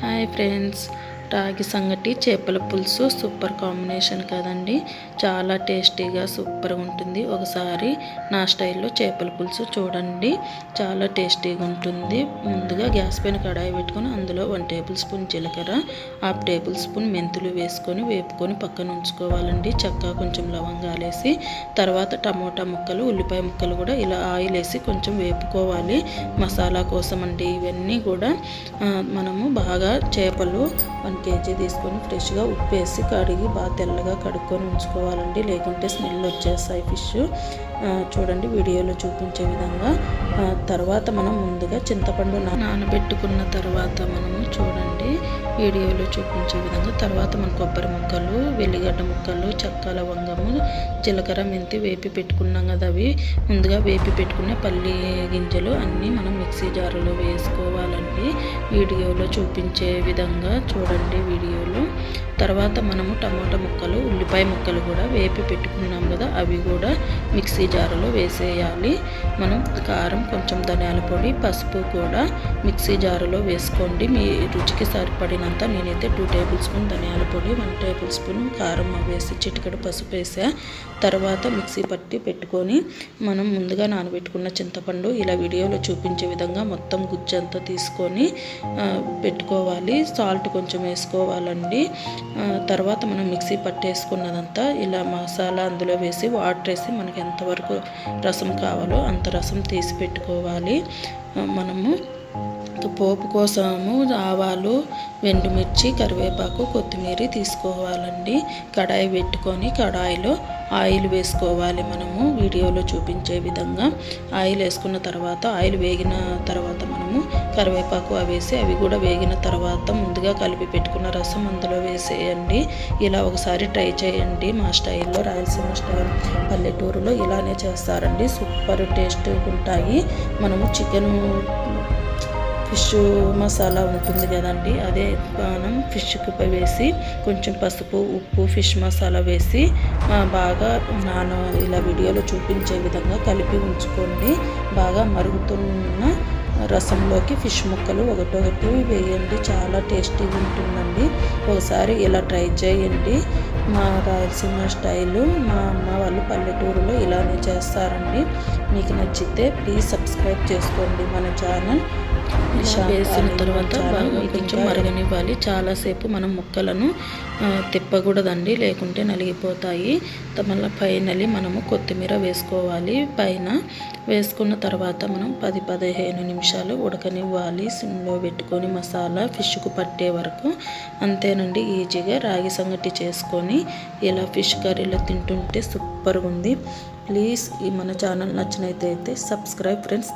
Hi friends రాగి సంగటి చేపల పులుసు సూపర్ కాంబినేషన్ కదండి. చాలా టేస్టీగా సూపర్గా ఉంటుంది. ఒకసారి నా స్టైల్లో చేపల పులుసు చూడండి. చాలా టేస్టీగా ఉంటుంది. ముందుగా గ్యాస్ పైన కడాయి పెట్టుకొని అందులో వన్ టేబుల్ స్పూన్ జీలకర్ర హాఫ్ టేబుల్ స్పూన్ మెంతులు వేసుకొని వేపుకొని పక్కన ఉంచుకోవాలండి. చక్క కొంచెం లవంగాలు వేసి తర్వాత టమోటా ముక్కలు ఉల్లిపాయ ముక్కలు కూడా ఇలా ఆయిల్ వేసి కొంచెం వేపుకోవాలి. మసాలా కోసం అండి ఇవన్నీ కూడా మనము బాగా చేపలు వన్ కేజీ తీసుకొని ఫ్రెష్గా ఉప్పు వేసి కడిగి బాగా తెల్లగా కడుక్కొని ఉంచుకోవాలండి. లేకుంటే స్మెల్ వచ్చేస్తాయి ఫిష్. చూడండి వీడియోలో చూపించే విధంగా. తర్వాత మనం ముందుగా చింతపండు నానబెట్టుకున్న తర్వాత మనము చూడండి వీడియోలో చూపించే విధంగా. తర్వాత మన కొబ్బరి ముక్కలు వెల్లిగడ్డ ముక్కలు చెక్క లవంగము జీలకర్ర మెంతి వేపి పెట్టుకున్నాం కదా అవి. ముందుగా వేపి పెట్టుకునే పల్లి గింజలు అన్నీ మనం మిక్సీ జారులో వేసుకోవాలండి. వీడియోలో చూపించే విధంగా చూడండి. వీడియోలో. తర్వాత మనము టమాటా ముక్కలు ఉల్లిపాయ ముక్కలు కూడా వేపి పెట్టుకున్నాం కదా అవి కూడా మిక్సీ జారులో వేసేయాలి. మనం కారం కొంచెం ధనియాల పొడి పసుపు కూడా మిక్సీ జారులో వేసుకోండి. మీ రుచికి సరిపడినంత నేనైతే టూ టేబుల్ స్పూన్ ధనియాల పొడి వన్ టేబుల్ స్పూన్ కారం వేసి చిటికడు పసుపు వేసా. తర్వాత మిక్సీ పట్టి పెట్టుకొని మనం ముందుగా నానబెట్టుకున్న చింతపండు ఇలా వీడియోలో చూపించే విధంగా మొత్తం గుజ్జంతా తీసుకొని పెట్టుకోవాలి. సాల్ట్ కొంచెం వేసుకోవాలండి. తర్వాత మనం మిక్సీ పట్టేసుకున్నదంతా ఇలా మసాలా అందులో వేసి వాటర్ వేసి మనకి ఎంతవరకు రసం కావాలో అంత రసం తీసి పెట్టుకోవాలి. మనము పోపు కోసము ఆవాలు వెండుమిర్చి కరివేపాకు కొత్తిమీర తీసుకోవాలండి. కడాయి పెట్టుకొని కడాయిలో ఆయిల్ వేసుకోవాలి మనము. వీడియోలో చూపించే విధంగా ఆయిల్ వేసుకున్న తర్వాత ఆయిల్ వేగిన తర్వాత మనము కరివేపాకు అవేసి వేసి అవి కూడా వేగిన తర్వాత ముందుగా కలిపి పెట్టుకున్న రసం అందులో వేసేయండి. ఇలా ఒకసారి ట్రై చేయండి. మా స్టైల్లో రాయలసీమ స్టైల్ పల్లెటూరులో ఇలానే చేస్తారండి. సూపర్ టేస్ట్ ఉంటాయి. మనము చికెన్ ఫిష్ మసాలా ఉంటుంది కదండి అదే మనం ఫిష్కి వేసి కొంచెం పసుపు ఉప్పు ఫిష్ మసాలా వేసి బాగా నాన ఇలా వీడియోలో చూపించే విధంగా కలిపి ఉంచుకోండి. బాగా మరుగుతున్న రసంలోకి ఫిష్ ముక్కలు ఒకటొకటి వేయండి. చాలా టేస్టీగా ఉంటుందండి. ఒకసారి ఇలా ట్రై చేయండి. మా రాయలసీమ స్టైలు మా అమ్మ వాళ్ళు పల్లెటూరులో ఇలానే చేస్తారండి. మీకు నచ్చితే ప్లీజ్ సబ్స్క్రైబ్ చేసుకోండి మన ఛానల్. వేసిన తర్వాత బాగా కొంచెం మరగనివ్వాలి. చాలాసేపు మనం ముక్కలను తిప్పకూడదండి. లేకుంటే నలిగిపోతాయి. మళ్ళీ ఫైనలీ మనము కొత్తిమీర వేసుకోవాలి. పైన వేసుకున్న తర్వాత మనం పది పదిహేను నిమిషాలు ఉడకనివ్వాలి. సిమ్లో పెట్టుకొని మసాలా ఫిష్కు పట్టే వరకు. అంతేనండి ఈజీగా రాగి సంగటి చేసుకొని ఇలా ఫిష్ కర్రీలో తింటుంటే సూపర్గా ఉంది ప్లీజ్ ఈ మన ఛానల్ నచ్చినైతే అయితే సబ్స్క్రైబ్ ఫ్రెండ్స్.